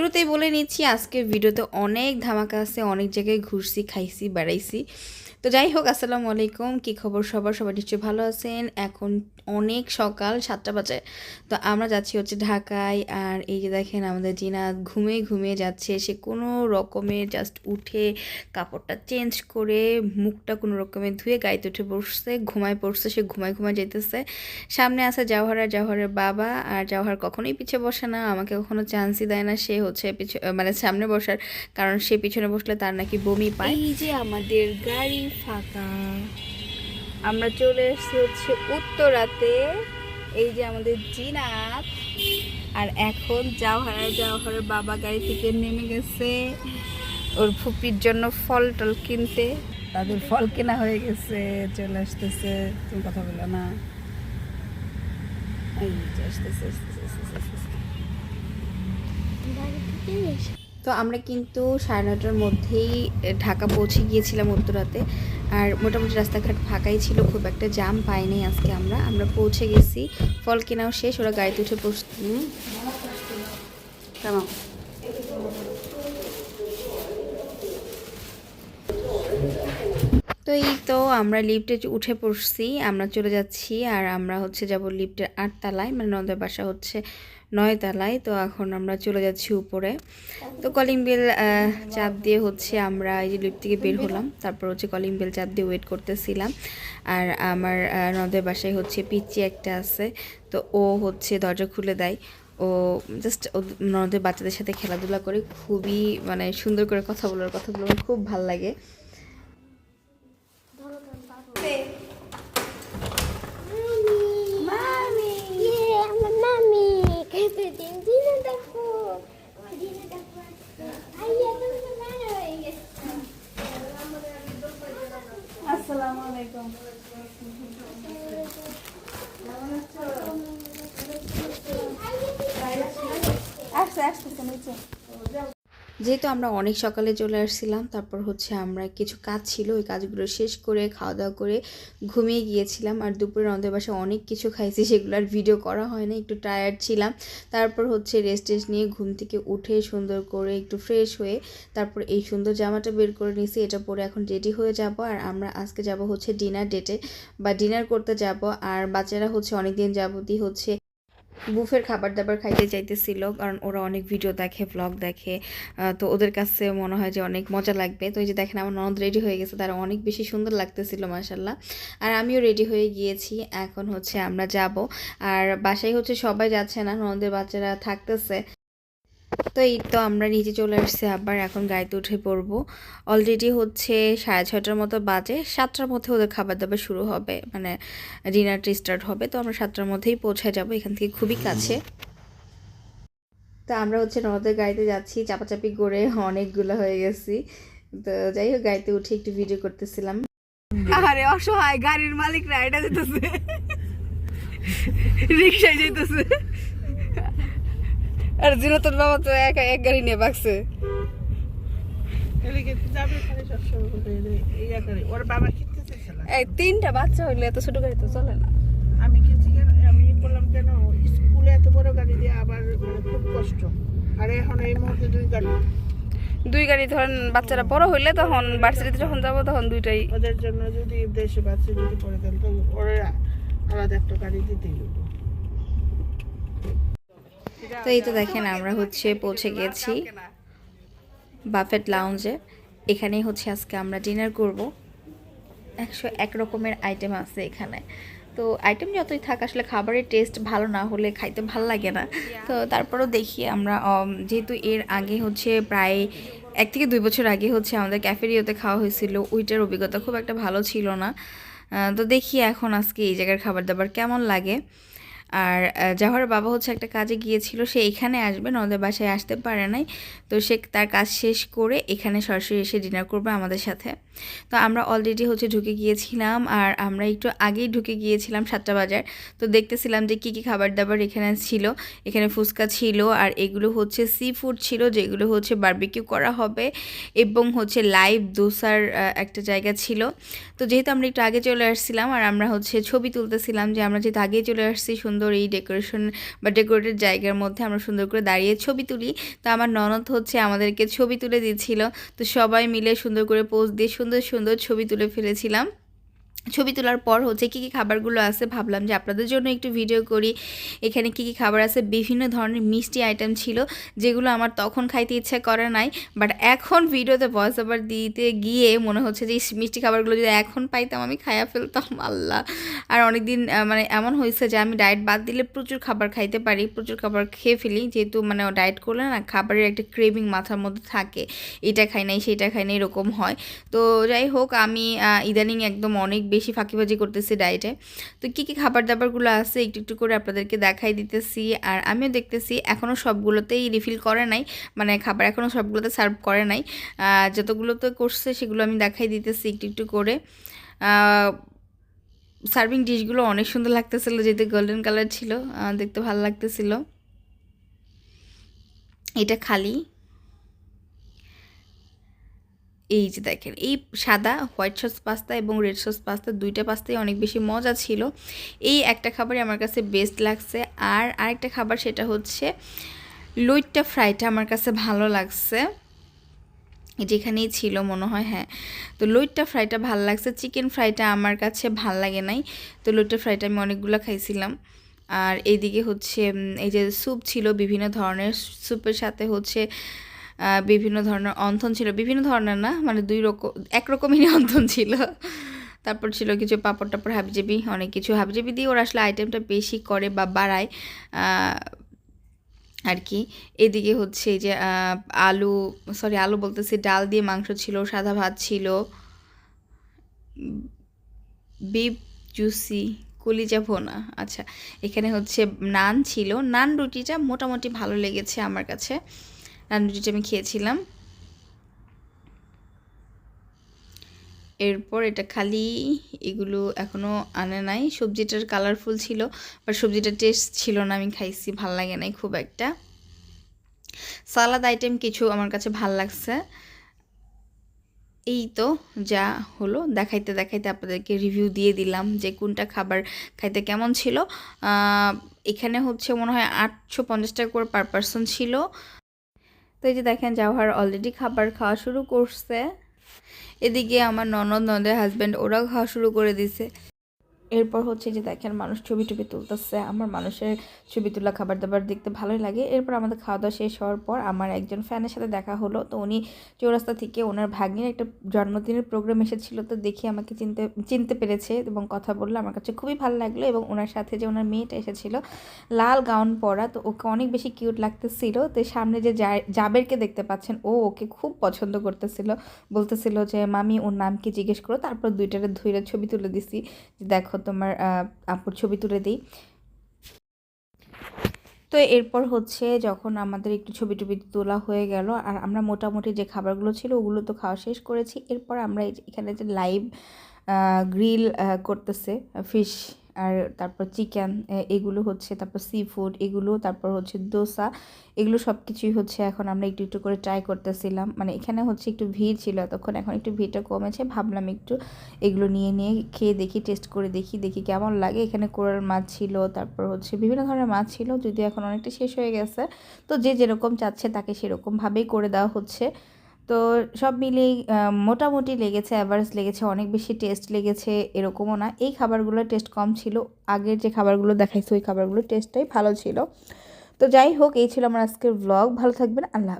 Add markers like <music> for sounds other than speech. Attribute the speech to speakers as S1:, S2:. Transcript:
S1: শুরুতেই বলে নিচ্ছি আজকের ভিডিওতে অনেক ধামাকা আছে অনেক জায়গায় ঘুরছি খাইছি বেড়াইছি। তো যাই হোক, আসসালামু আলাইকুম। কী খবর সবার? সবাই নিশ্চয়ই ভালো আছেন। এখন অনেক সকাল সাতটা বাজে। তো আমরা যাচ্ছি হচ্ছে ঢাকায়। আর এই যে দেখেন, আমাদের জিনা ঘুমে ঘুমিয়ে যাচ্ছে। সে কোনো রকমের জাস্ট উঠে কাপড়টা চেঞ্জ করে মুখটা কোনো রকমের ধুয়ে গাড়িতে উঠে বসছে, ঘুমায় পড়ছে। সে ঘুমায় ঘুমায় যেতেছে। সামনে আছে জাওহার আর জাওহারের বাবা। আর জাওহার কখনোই পিছে বসে না। আমাকে কখনো চান্সই দেয় না। সে হচ্ছে পিছ মানে সামনে বসার। কারণ সে পিছনে বসলে তার নাকি বমি পায়। এই যে আমাদের গাড়ি ফাঁকা। আমরা চলে এসেছি হচ্ছে উত্তরাতে। এই যে আমাদের জিনাত। আর এখন জাওহার আর জাওহারের বাবা গাড়ি থেকে নেমে গেছে। ওর ফুপির জন্য ফল টল কিনতে। তাদের ফল কেনা হয়ে গেছে। চলে আসতেছে। তুমি কথা বলো না। এই আসতেছে, আসতেছে, আসতেছে, আসতেছে। তো আমরা কিন্তু সাড়ে নটার মধ্যেই ঢাকা পৌঁছে গিয়েছিলাম উত্তরাতে। আর মোটামুটি রাস্তাঘাট ফাঁকাই ছিল, খুব একটা জাম পাইনি আজকে আমরা। আমরা পৌঁছে গেছি, ফল কেনাও শেষ, ওরা গাড়িতে উঠে বসতে হুম? কেমন তো এই তো আমরা লিফটে উঠে পড়ছি, আমরা চলে যাচ্ছি আর আমরা হচ্ছে যাব লিফটের আটতলায় মানে নদের বাসা হচ্ছে নয় তলায় তো এখন আমরা চলে যাচ্ছি উপরে। তো কলিং বেল চাপ দিয়ে হচ্ছে আমরা এই যে লিফট থেকে বের হলাম। তারপর হচ্ছে কলিং বেল চাপ দিয়ে ওয়েট করতেছিলাম। আর আমার নদের বাসায় হচ্ছে পিচ্চি একটা আছে। তো ও হচ্ছে দরজা খুলে দেয়। ও জাস্ট নদের বাচ্চাদের সাথে খেলাধুলা করে, খুবই মানে সুন্দর করে কথা বলার কথাগুলো খুব ভালো লাগে। আসসালামু আলাইকুম আসছে আসতেছে নিচে যেহেতু আমরা অনেক সকালে চলে আসছিলাম, তারপর হচ্ছে আমরা কিছু কাজ ছিল, ওই কাজগুলো শেষ করে খাওয়া দাওয়া করে ঘুমিয়ে গিয়েছিলাম। আর দুপুরে আমাদের বাসায় অনেক কিছু খাইছি, সেগুলো আর ভিডিও করা হয় না একটু টায়ার্ড ছিলাম। তারপর হচ্ছে রেস্ট টেস্ট নিয়ে ঘুম থেকে উঠে সুন্দর করে একটু ফ্রেশ হয়ে তারপর এই সুন্দর জামাটা বের করে নিয়েছি, এটা পরে এখন রেডি হয়ে যাব। আর আমরা আজকে যাব হচ্ছে ডিনার ডেটে বা ডিনার করতে যাব। আর বাচ্চারা হচ্ছে অনেক দিন যাবতই হচ্ছে বুফের খাবার দাবার খাইতে চাইতেছিল কারণ ওরা অনেক ভিডিও দেখে ব্লগ দেখে তো ওদের কাছে মনে হয় যে অনেক মজা লাগবে। তো এই যে দেখেন, আমার ননদ রেডি হয়ে গেছে, তারা অনেক বেশি সুন্দর লাগতেছিল মাসাল্লাহ আর আমিও রেডি হয়ে গিয়েছি, এখন হচ্ছে আমরা যাব। আর বাসায় হচ্ছে সবাই যাচ্ছে না, ননদের বাচ্চারা থাকতেছে। তো এই তো আমরা নিচে চলে আসছি আবার, এখন গাড়িতে উঠে পড়ব। অলরেডি হচ্ছে সাড়ে ছয়টার মতো বাজে, সাতটার মধ্যে ওদের খাবার দাবার শুরু হবে মানে ডিনারটা স্টার্ট হবে, তো আমরা সাতটার মধ্যেই পৌঁছায় যাব, এখান থেকে খুবই কাছে। তো আমরা হচ্ছে নদের গাড়িতে যাচ্ছি, চাপাচাপি করে অনেকগুলো হয়ে গেছি। তো যাই হোক, গাড়িতে উঠে একটু ভিডিও করতেছিলাম। আরে অসহায়, গাড়ির মালিক রাইডা যেতেছে রিক্সায় যেতেছে আর জিনতর বাবা তো এক এক গাড়ি নিয়ে বাগছে
S2: এই- ওর বাবা
S1: এই তিনটা বাচ্চা হইলে এত ছোট গাড়ি তো চলে না।
S2: আমি কেন আমি বললাম কেন স্কুলে এত বড় গাড়ি দিয়ে আবার মানে খুব কষ্ট। আর এখন এই মুহূর্তে দুই গাড়ি।
S1: দুই গাড়ি ধরেন বাচ্চারা বড় হইলে তখন ভার্সিটিতে যখন যাব তখন দুইটাই।
S2: ওদের জন্য যদি দেশে বাচ্চা যদি পড়ে দেন তো ওরা আলাদা একটা গাড়ি দিতেই হতো
S1: তো এই তো দেখেন আমরা হচ্ছে পৌঁছে গেছি বাফেট লাউঞ্জে এখানেই হচ্ছে আজকে আমরা ডিনার করব। একশো এক রকমের আইটেম আছে এখানে। তো আইটেম যতই থাক আসলে খাবারের টেস্ট ভালো না হলে খাইতে ভালো লাগে না। তো তারপরেও দেখি আমরা যেহেতু এর আগে হচ্ছে প্রায় এক থেকে দুই বছর আগে হচ্ছে আমাদের ক্যাফেরিওতে খাওয়া হয়েছিল ওইটার অভিজ্ঞতা খুব একটা ভালো ছিল না। তো দেখি এখন আজকে এই জায়গার খাবার দাবার কেমন লাগে। আর আহ, জাহরের বাবা হচ্ছে একটা কাজে গিয়েছিল সে এখানে আসবে নদের বাসায় আসতে পারে নাই। তো সে তার কাজ শেষ করে এখানে সরাসরি এসে ডিনার করবে আমাদের সাথে। তো আমরা অলরেডি হচ্ছে ঢুকে গিয়েছিলাম আর আমরা একটু আগেই ঢুকে গিয়েছিলাম সাতটা বাজার। তো দেখতেছিলাম যে কী কী খাবার দাবার এখানে ছিল। এখানে ফুচকা ছিল আর এগুলো হচ্ছে সি ফুড ছিল যেগুলো হচ্ছে বারবিকিউ করা হবে। এবং হচ্ছে লাইভ দোসার একটা জায়গা ছিল। তো যেহেতু আমরা একটু আগে চলে আসছিলাম আর আমরা হচ্ছে ছবি তুলতেছিলাম যে আমরা যেহেতু আগে চলে আসছি সুন্দর সুন্দর এই ডেকোরেশন বা ডেকোরেটেড জায়গার মধ্যে আমরা সুন্দর করে দাঁড়িয়ে ছবি তুলি। তো আমার ননদ হচ্ছে আমাদেরকে ছবি তুলে দিচ্ছিল। তো সবাই মিলে সুন্দর করে পোজ দিয়ে সুন্দর সুন্দর ছবি তুলে ফেলেছিলাম। ছবি তোলার পর হচ্ছে কী কী খাবারগুলো আছে, ভাবলাম যে আপনাদের জন্য একটু ভিডিও করি। এখানে কী কী খাবার আছে, বিভিন্ন ধরনের মিষ্টি আইটেম ছিল, যেগুলো আমার তখন খাইতে ইচ্ছা করে নাই। বাট এখন ভিডিওতে ভয়েস ওভার দিতে গিয়ে মনে হচ্ছে যে মিষ্টি খাবারগুলো যদি এখন পাইতাম, আমি খাইয়া ফেলতাম, আল্লাহ। আর অনেক দিন মানে এমন হয়েছে যে, আমি ডায়েট বাদ দিলে প্রচুর খাবার খাইতে পারি, প্রচুর খাবার খেয়ে ফেলি। যেহেতু মানে ডায়েট করলে না, খাবারের একটা ক্রেভিং মাথার মধ্যে থাকে। এটা খাই নাই, সেটা খাই নাই, এরকম হয়। তো যাই হোক, আমি ইদানিং একদম অনেক বেশি ফাঁকিবাজি করতেছি ডায়েটে। তো কী কী খাবার দাবারগুলো আছে একটু একটু করে আপনাদেরকে দেখাই দিতেছি। আর আমিও দেখতেছি এখনও সবগুলোতেই রিফিল করে নাই মানে খাবার এখনও সবগুলোতে সার্ভ করে নাই। যতগুলোতে করছে সেগুলো আমি দেখাই দিতেছি একটু একটু করে। সার্ভিং ডিশগুলো অনেক সুন্দর লাগতেছিল, যেহেতু গোল্ডেন কালার ছিল দেখতে ভালো লাগতেছিল। এটা খালি। এই যে দেখেন, এই সাদা হোয়াইট সস পাস্তা এবং রেড সস পাস্তা দুইটা পাস্তাই অনেক বেশি মজা ছিল। এই একটা খাবারই আমার কাছে বেস্ট লাগছে। আর আরেকটা খাবার সেটা হচ্ছে লইট্টা ফ্রাইটা আমার কাছে ভালো লাগছে। যেখানেই ছিল মনে হয় হ্যাঁ। তো লইট্টা ফ্রাইটা ভালো লাগছে। চিকেন ফ্রাইটা আমার কাছে ভালো লাগে নাই। তো লইট্টা ফ্রাইটা আমি অনেকগুলো খাইছিলাম। আর এইদিকে হচ্ছে এই যে স্যুপ ছিল বিভিন্ন ধরনের। স্যুপের সাথে হচ্ছে বিভিন্ন ধরনের অন্থন ছিল। বিভিন্ন ধরনের না মানে দুই রকম একরকমেরই <laughs> অন্থন ছিল। তারপর ছিল কিছু পাপড় টাপড়, হাবিজাবি, অনেক কিছু। হাবিজাবি দিয়ে ওরা আসলে আইটেমটা বেশি করে বা বাড়ায়। আর কি। এদিকে হচ্ছে এই যে আলু সরি আলু বলতেছি, ডাল দিয়ে মাংস ছিল, সাদা ভাত ছিল। বিপ জুসি, কলিজা ভোনা। আচ্ছা এখানে হচ্ছে নান ছিল। নান রুটিটা মোটামুটি ভালো লেগেছে আমার কাছে। রুটিটা আমি খেয়েছিলাম। এরপর এটা খালি এগুলো এখনও আনে নাই। সবজিটার কালারফুল ছিল বাট সবজিটার টেস্ট ছিল না, আমি খাইছি, ভালো লাগে নাই খুব একটা। সালাদ আইটেম কিছু আমার কাছে ভালো লাগছে। এই তো যা হলো, দেখাইতে দেখাইতে আপনাদেরকে রিভিউ দিয়ে দিলাম যে কোনটা খাবার খাইতে কেমন ছিল। এখানে হচ্ছে মনে হয় আটশো পঞ্চাশ টাকা করে পার পার্সন ছিল। তো এই যে দেখেন, জাওহার অলরেডি খাবার খাওয়া শুরু করছে। এদিকে আমার ননদ, ননদের হাজব্যান্ড ওরাও খাওয়া শুরু করে দিছে এরপর হচ্ছে যে দেখেন মানুষ ছবি টবি তুলতেছে, আমার মানুষের ছবি তোলা খাবার দাবার দেখতে ভালোই লাগে। এরপর আমাদের খাওয়া দাওয়া শেষ হওয়ার পর আমার একজন ফ্যানের সাথে দেখা হলো। তো উনি চৌরাস্তা থেকে ওনার ভাগ্নির একটা জন্মদিনের প্রোগ্রাম এসেছিল, তো দেখে আমাকে চিনতে চিনতে পেরেছে এবং কথা বলল। আমার কাছে খুবই ভালো লাগল এবং ওনার সাথে যে ওনার মেয়েটা এসেছিল, লাল গাউন পরা, তো ওকে অনেক বেশি কিউট লাগতেছিল। তো সামনে যে জাবেরকে দেখতে পাচ্ছেন, ও ওকে খুব পছন্দ করতেছিল। বলতেছিল যে, মামি, ওর নাম কি জিজ্ঞেস করো। তারপর দুইটারে ধুইরা ছবি তুলে দিছি। যে দেখো তোমার আপুর ছবি তুলে দিই। তো এরপর হচ্ছে যখন আমাদের একটু ছবি টুবি তোলা হয়ে গেল, আর আমরা মোটামুটি যে খাবারগুলো ছিল ওগুলো তো খাওয়া শেষ করেছি। এরপর আমরা এখানে যে লাইভ গ্রিল করতেছে ফিশ আর তারপর চিকেন এগুলো হচ্ছে, তারপর সি ফুড এগুলো, তারপর হচ্ছে দোসা, এগুলো সব কিছুই হচ্ছে এখন আমরা একটু একটু করে ট্রাই করতেছিলাম। মানে এখানে হচ্ছে একটু ভিড় ছিল তখন এখন একটু ভিড়টা কমেছে, ভাবলাম একটু এগুলো নিয়ে নিয়ে খেয়ে দেখি টেস্ট করে দেখি দেখি কেমন লাগে। এখানে কোরাল মাছ ছিল, তারপর হচ্ছে বিভিন্ন ধরনের মাছ ছিল, যদিও এখন অনেকটা শেষ হয়ে গেছে। তো যে যেরকম চাচ্ছে তাকে সেরকমভাবেই করে দেওয়া হচ্ছে। তো সব মিলিয়ে মোটামুটি লেগেছে অ্যাভারেজ লেগেছে, অনেক বেশি টেস্ট লেগেছে এরকমও না। এই খাবারগুলোর টেস্ট কম ছিল। আগের যে খাবারগুলো দেখাইছে, ওই খাবারগুলোর টেস্টটাই ভালো ছিল। তো যাই হোক, এই ছিল আমার আজকের ব্লগ ভালো থাকবেন। আল্লাহ।